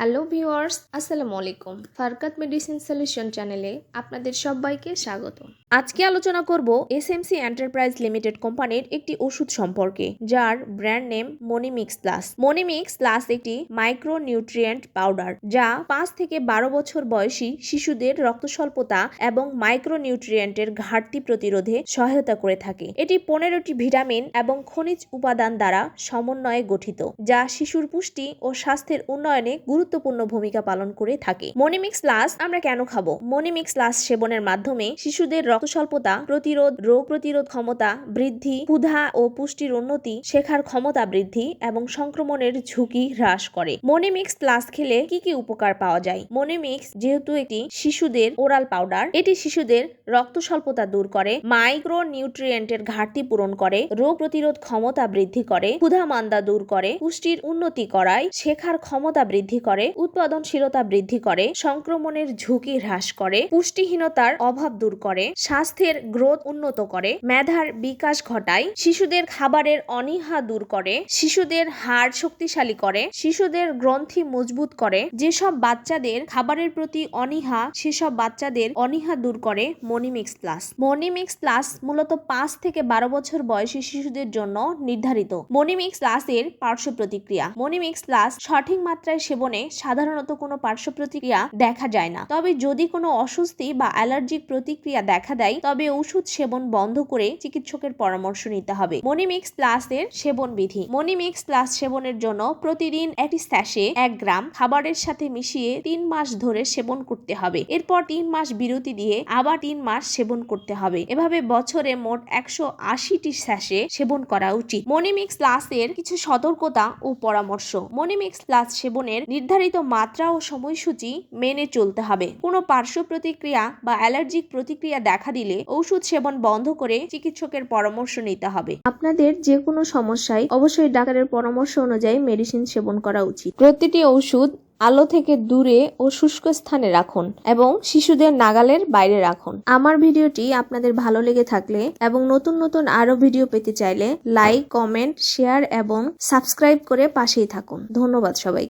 Hello viewers, আসসালামু আলাইকুম। ফারকাত medicine solution চ্যানেলে আপনাদের সবাইকে স্বাগত। আজকে আলোচনা করব এসএমসি এন্টারপ্রাইজ লিমিটেড কোম্পানির একটি ওষুধ সম্পর্কে, যার ব্র্যান্ড নেম মনিমিক্স প্লাস। মনিমিক্স প্লাস একটি মাইক্রো নিউট্রিয়েন্ট পাউডার, যা পাঁচ থেকে বারো বছর বয়সী শিশুদের রক্ত স্বল্পতা এবং মাইক্রো নিউট্রিয়েন্টের ঘাটতি প্রতিরোধে সহায়তা করে থাকে। এটি পনেরোটি ভিটামিন এবং খনিজ উপাদান দ্বারা সমন্বয়ে গঠিত, যা শিশুর পুষ্টি ও স্বাস্থ্যের উন্নয়নে গুরুত্বপূর্ণ ভূমিকা পালন করে থাকে। মনিমিক্স প্লাস আমরা কেন খাব? মনিমিক্স প্লাস সেবনের মাধ্যমে শিশুদের রক্ত স্বল্পতা প্রতিরোধ, রোগ প্রতিরোধ ক্ষমতা বৃদ্ধি, ক্ষুধা ও পুষ্টির উন্নতি, শেখার ক্ষমতা বৃদ্ধি এবং সংক্রমণের ঝুঁকি হ্রাস করে। মনিমিক্স প্লাস খেলে কি কি উপকার পাওয়া যায়? মনিমিক্স যেহেতু একটি শিশুদের ওরাল পাউডার, এটি শিশুদের রক্ত স্বল্পতা দূর করে মাইক্রো নিউট্রিয়েন্টের ঘাটতি পূরণ করে, রোগ প্রতিরোধ ক্ষমতা বৃদ্ধি করে ক্ষুধা মান্দা দূর করে, পুষ্টির উন্নতি করায়, শেখার ক্ষমতা বৃদ্ধি করে। উৎপাদনশীলতা বৃদ্ধি করে, সংক্রমণের ঝুঁকি হ্রাস করে, পুষ্টিহীনতার অভাব দূর করে, স্বাস্থ্যের গ্রোথ উন্নত করে, মেধার বিকাশ ঘটায়, শিশুদের খাবারের অনীহা দূর করে, শিশুদের হাড় শক্তিশালী করে, শিশুদের গ্রন্থি মজবুত করে, যেসব বাচ্চাদের খাবারের প্রতি অনীহা, সেসব বাচ্চাদের অনীহা দূর করে মনিমিক্স প্লাস। মনিমিক্স প্লাস মূলত পাঁচ থেকে বারো বছর বয়সী শিশুদের জন্য নির্ধারিত। মনিমিক্স প্লাসের পার্শ্ব প্রতিক্রিয়া। মনিমিক্স প্লাস সঠিক মাত্রায় সেবনে সাধারণত কোনো পার্শ্ব প্রতিক্রিয়া দেখা যায় না। তবে যদি কোনো অস্বস্তি বা অ্যালার্জিক প্রতিক্রিয়া দেখা দেয়, তবে ওষুধ সেবন বন্ধ করে চিকিৎসকের পরামর্শ নিতে হবে। মনিমিক্স প্লাসের সেবন বিধি। মনিমিক্স প্লাস সেবনের জন্য প্রতিদিন একটি স্যাশে এক গ্রাম খাবারের সাথে মিশিয়ে তিন মাস ধরে সেবন করতে হবে। এরপর তিন মাস বিরতি দিয়ে আবার তিন মাস সেবন করতে হবে। এভাবে বছরে মোট একশো আশিটি স্যাশে সেবন করা উচিত। মনিমিক্স প্লাসের কিছু সতর্কতা ও পরামর্শ। মনিমিক্স প্লাস সেবনের নির্ধারিত মাত্রা ও সময়সূচি মেনে চলতে হবে। কোনো পার্শ্ব প্রতিক্রিয়া বা অ্যালার্জিক প্রতিক্রিয়া দেখা দিলে ঔষধ সেবন বন্ধ করে চিকিৎসকের পরামর্শ নিতে হবে। আপনাদের যে কোনো সমস্যায় অবশ্যই ডাক্তারের পরামর্শ অনুযায়ী মেডিসিন সেবন করা উচিত। প্রতিটি ওষুধ আলো থেকে দূরে ও শুষ্ক স্থানে রাখুন এবং শিশুদের নাগালের বাইরে রাখুন। আমার ভিডিওটি আপনাদের ভালো লেগে থাকলে এবং নতুন নতুন আরও ভিডিও পেতে চাইলে লাইক কমেন্ট শেয়ার এবং সাবস্ক্রাইব করে পাশেই থাকুন। ধন্যবাদ সবাই